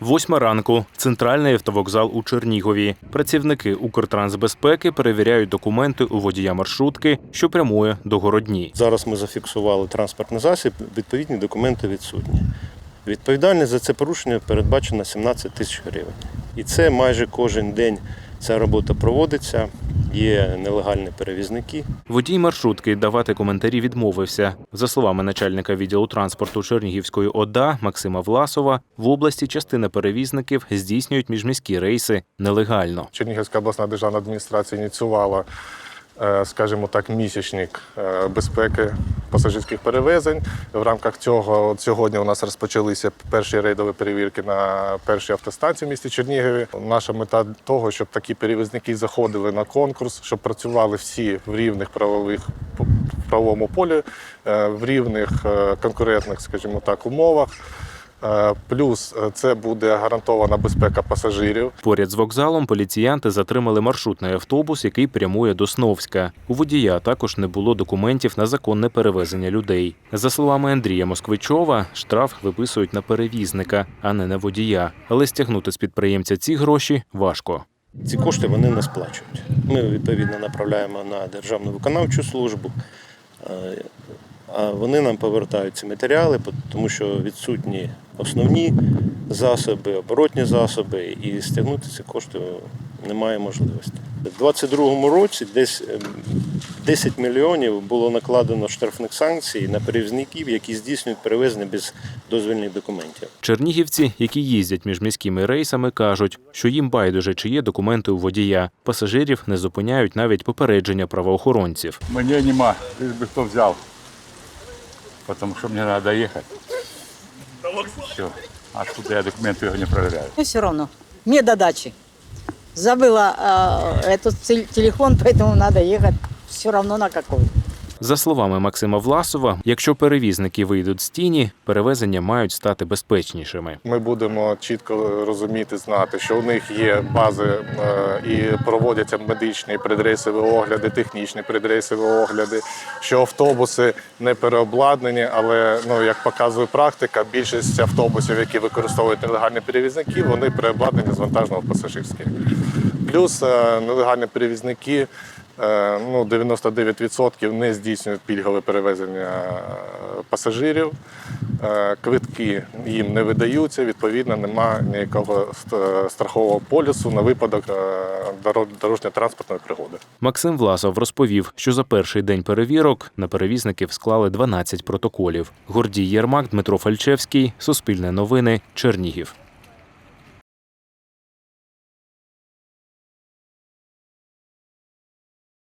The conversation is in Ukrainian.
Восьма ранку. Центральний автовокзал у Чернігові. Працівники Укртрансбезпеки перевіряють документи у водія маршрутки, що прямує до Городні. Зараз ми зафіксували транспортний засіб, відповідні документи відсутні. Відповідальність за це порушення передбачена 17 тисяч гривень. І це майже кожен день ця робота проводиться. Є нелегальні перевізники. Водій маршрутки давати коментарі відмовився. За словами начальника відділу транспорту Чернігівської ОДА Максима Власова, в області частина перевізників здійснюють міжміські рейси нелегально. Чернігівська обласна державна адміністрація ініціювала, е, скажімо так, місячник е, безпеки пасажирських перевезень. В рамках цього от сьогодні у нас розпочалися перші рейдові перевірки на першій автостанції в місті Чернігові. Наша мета того, щоб такі перевізники заходили на конкурс, щоб працювали всі в рівних правових в правовому полі, е, в рівних е, конкурентних, скажімо так, умовах. Е, Плюс е, це буде гарантована безпека пасажирів. Поряд з вокзалом поліціянти затримали маршрутний автобус, який прямує до Сновська. У водія також не було документів на законне перевезення людей. За словами Андрія Москвичова, штраф виписують на перевізника, а не на водія. Але стягнути з підприємця ці гроші важко. Ці кошти вони не сплачують. Ми відповідно направляємо на державну виконавчу службу. А вони нам повертають ці матеріали, тому що відсутні основні засоби, оборотні засоби, і стягнути ці кошти немає можливості. У 2022 році десь ем, 10 мільйонів було накладено штрафних санкцій на перевізників, які здійснюють перевезення без дозвільних документів. Чернігівці, які їздять між міськими рейсами, кажуть, що їм байдуже, чи є документи у водія. Пасажирів не зупиняють навіть попередження правоохоронців. Мне нема, лишь бы кто взял Потому что мне надо ехать. Все. А откуда я документы его не проверяю? Мне все равно. Мне до дачи. Забыла э, этот тел- телефон, поэтому надо ехать все равно на какой. За словами Максима Власова, якщо перевізники вийдуть з тіні, перевезення мають стати безпечнішими. Ми будемо чітко розуміти, знати, що у них є бази е, і проводяться медичні предрейсові огляди, технічні предрейсові огляди, що автобуси не переобладнані, але ну як показує практика, більшість автобусів, які використовують нелегальні перевізники, вони переобладнані з вантажного пасажирських. Плюс е, нелегальні перевізники. Е, Ну, 99% не здійснюють пільгове перевезення е, пасажирів. Е, Квитки їм не видаються, відповідно, немає ніякого страхового полісу на випадок доро- дорожньо-транспортної пригоди. Максим Власов розповів, що за перший день перевірок на перевізників склали 12 протоколів. Гордій Єрмак, Дмитро Фальчевський, Суспільне новини, Чернігів.